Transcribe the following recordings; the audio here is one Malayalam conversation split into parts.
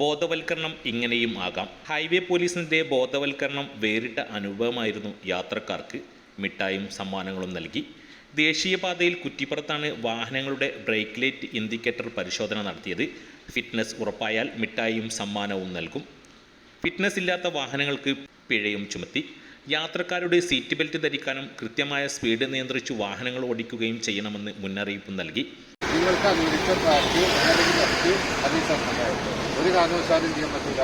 ബോധവൽക്കരണം ഇങ്ങനെയും ആകാം. ഹൈവേ പോലീസിന്റെ ബോധവൽക്കരണം വേറിട്ട അനുഭവമായിരുന്നു യാത്രക്കാർക്ക് മിഠായും സമ്മാനങ്ങളും നൽകി. ദേശീയപാതയിൽ കുറ്റിപ്പുറത്താണ് വാഹനങ്ങളുടെ ബ്രേക്ക് ലൈറ്റ് ഇൻഡിക്കേറ്റർ പരിശോധന നടത്തിയത്. ഫിറ്റ്നസ് ഉറപ്പായാൽ മിഠായും സമ്മാനവും നൽകും. ഫിറ്റ്നസ് ഇല്ലാത്ത വാഹനങ്ങൾക്ക് പിഴയും ചുമത്തി. യാത്രക്കാരുടെ സീറ്റ് ബെൽറ്റ് ധരിക്കാനും കൃത്യമായ സ്പീഡ് നിയന്ത്രിച്ചു വാഹനങ്ങൾ ഓടിക്കുകയും ചെയ്യണമെന്ന് മുന്നറിയിപ്പ് നൽകി. നിങ്ങൾക്ക് അനുവദിച്ച സംബന്ധമായിട്ട് ഒരു കാരണവശാലും ചെയ്യാൻ പറ്റില്ല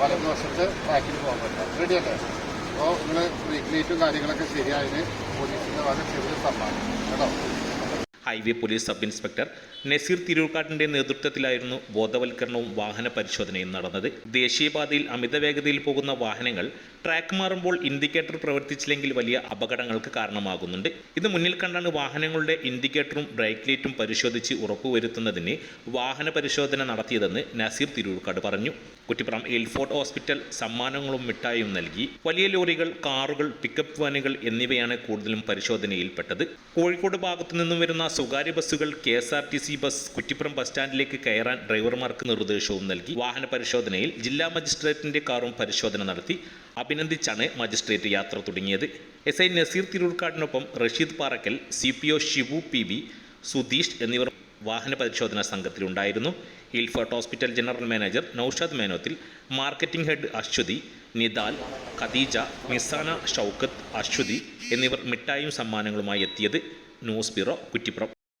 വലതുവശത്ത് ട്രാക്കിൽ പോകാൻ പറ്റില്ല. റെഡി അല്ലേ? അപ്പോൾ നിങ്ങൾ വീക്ക്ലീറ്റും ലൈറ്റും കാര്യങ്ങളൊക്കെ ശരിയായതിന് പോലീസിന്റെ വളരെ ചെറിയ സമ്മാനം. കേട്ടോ? Highway police sub inspector Naseer തിരൂർക്കാട്ടിന്റെ നേതൃത്വത്തിലായിരുന്നു ബോധവൽക്കരണവും വാഹന പരിശോധനയും നടന്നത്. ദേശീയപാതയിൽ അമിത വേഗതയിൽ പോകുന്ന വാഹനങ്ങൾ ട്രാക്ക് മാറുമ്പോൾ ഇൻഡിക്കേറ്റർ പ്രവർത്തിച്ചില്ലെങ്കിൽ വലിയ അപകടങ്ങൾക്ക് കാരണമാകുന്നുണ്ട്. ഇത് മുന്നിൽ കണ്ടാണ് വാഹനങ്ങളുടെ ഇൻഡിക്കേറ്ററും ബ്രേക്ക് ലൈറ്റും പരിശോധിച്ച് ഉറപ്പുവരുത്തുന്നതിന് വാഹന പരിശോധന നടത്തിയതെന്ന് നസീർ തിരൂർക്കാട് പറഞ്ഞു. കുറ്റിപ്പുറം എൽഫോർട്ട് ഹോസ്പിറ്റൽ സമ്മാനങ്ങളും മിഠായും നൽകി. വലിയ ലോറികൾ കാറുകൾ പിക്കപ്പ് വാനുകൾ എന്നിവയാണ് കൂടുതലും പരിശോധനയിൽപ്പെട്ടത്. കോഴിക്കോട് ഭാഗത്തു നിന്നും വരുന്ന സ്വകാര്യ ബസ്സുകൾ K S R T C bus Kuttippuram bus സ്റ്റാൻഡിലേക്ക് കയറാൻ ഡ്രൈവർമാർക്ക് നിർദ്ദേശവും നൽകി. വാഹന പരിശോധനയിൽ ജില്ലാ മജിസ്ട്രേറ്റിന്റെ കാറും പരിശോധന നടത്തി. അഭിനന്ദിച്ചാണ് മജിസ്ട്രേറ്റ് യാത്ര തുടങ്ങിയത്. S I Naseer തിരൂർക്കാടിനൊപ്പം Rasheed Parakkal C P O Shibu P V Sudheesh എന്നിവർ വാഹന പരിശോധനാ സംഘത്തിലുണ്ടായിരുന്നു. ഇൽഫർട്ട് hospital general manager Naushad Menothil marketing head Aswathi Nidal Khadeeja Misana Shoukath Aswathi എന്നിവർ മിഠായും സമ്മാനങ്ങളുമായി എത്തിയത് ന്യൂസ് ബ്യൂറോ കുറ്റിപ്പുറം.